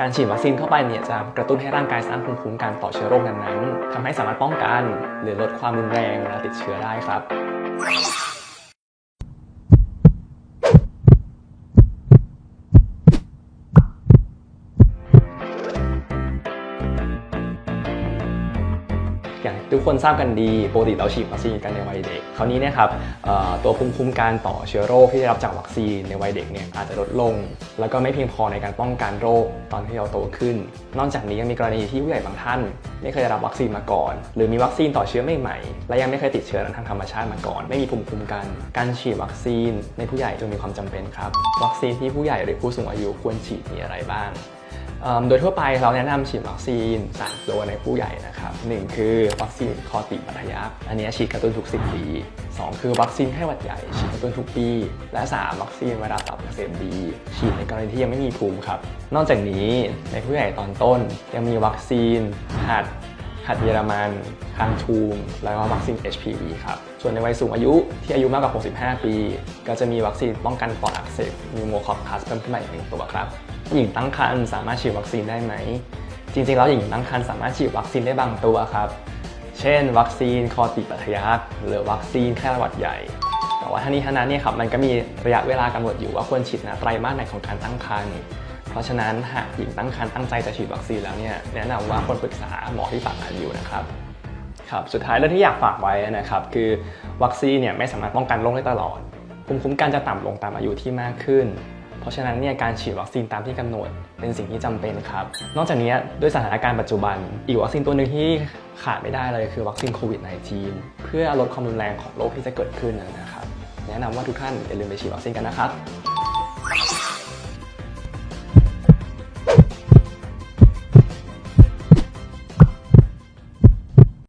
การฉีดวัคซีนเข้าไปเนี่ยจะกระตุ้นให้ร่างกายสร้างภูมิคุ้มกันต่อเชื้อโรคนั้นๆทำให้สามารถป้องกัน หรือลดความรุนแรงเวลาติดเชื้อได้ครับ อย่างทุกคนทราบกันดีปกติเราฉีดวัคซีนกันในวัยเด็ก คราวนี้นี่ยครับตัวภูมิคุ้มกันต่อเชื้อโรคที่ได้รับจากวัคซีนในวัยเด็กเนี่ยอาจจะลดลง แล้วก็ไม่เพียงพอในการป้องกันโรคตอนที่เราโตขึ้น นอกจากนี้ยังมีกรณีที่ผู้ใหญ่บางท่าน ไม่เคยได้รับวัคซีนมาก่อน หรือมีวัคซีนต่อเชื้อใหม่ๆและยังไม่เคยติดเชื้อทางธรรมชาติมาก่อน ไม่มีภูมิคุ้มกัน การฉีดวัคซีนในผู้ใหญ่จึงมีความจำเป็นครับ วัคซีนที่ผู้ใหญ่หรือผู้สูงอายุควรฉีดมีอะไรบ้าง โดยทั่วไปเราแนะนำฉีดวัคซีน3ตัวในผู้ใหญ่นะครับหนึ่งคือวัคซีนคอติบัตทยักอันนี้ฉีดกระตุ้นทุก 10 ปี 2 คือวัคซีนไข้หวัดใหญ่ฉีดกระตุ้นทุกปี และ 3 วัคซีนไวรัสตับอักเสบบีฉีดในกรณีที่ยังไม่มีภูมิครับ นอกจากนี้ในผู้ใหญ่ตอนต้นยังมีวัคซีนหัดหัดเยอรมันคังทูม แล้วก็วัคซีน HPV ครับ ส่วนในวัยสูงอายุที่อายุมากกว่า 65 ปี ก็จะมีวัคซีนป้องกันปอดอักเสบมีโมคอคัสเพิ่มขึ้นมาอีกหนึ่งตัวครับ หญิงตั้งครรภ์สามารถฉีดวัคซีนได้ไหม จริงๆแล้วหญิงตั้งครรภ์สามารถฉีดวัคซีนได้บางตัวครับ เช่น วัคซีนคอติปัทยักหรือวัคซีนไข้หวัดใหญ่ แต่ว่าทั้งนี้ทั้งนั้นเนี่ยครับมันก็มีระยะเวลากำหนดอยู่ว่าควรฉีดนะไตรมาสไหนของการตั้งครรภ์เพราะฉะนั้นหากหญิงตั้งครรภ์ตั้งใจจะฉีดวัคซีนแล้วเนี่ยแนะนำว่าควรปรึกษาหมอที่ฝากงานอยู่นะครับครับสุดท้ายเรื่องที่อยากฝากไว้นะครับคือวัคซีนเนี่ยไม่สามารถป้องกันโรคได้ตลอดภูมิคุ้มกันจะต่ำลงตามอายุที่มากขึ้น เพราะฉะนั้นเนี่ยการฉีดวัคซีนตามที่กำหนดเป็นสิ่งที่จำเป็นครับ นอกจากนี้ด้วยสถานการณ์ปัจจุบัน อีกวัคซีนตัวหนึ่งที่ขาดไม่ได้เลยคือวัคซีนโควิด -19 เพื่อลดความรุนแรงของโรคที่จะเกิดขึ้นนะครับ แนะนำว่าทุกท่านอย่าลืมไปฉีดวัคซีนกันนะครับ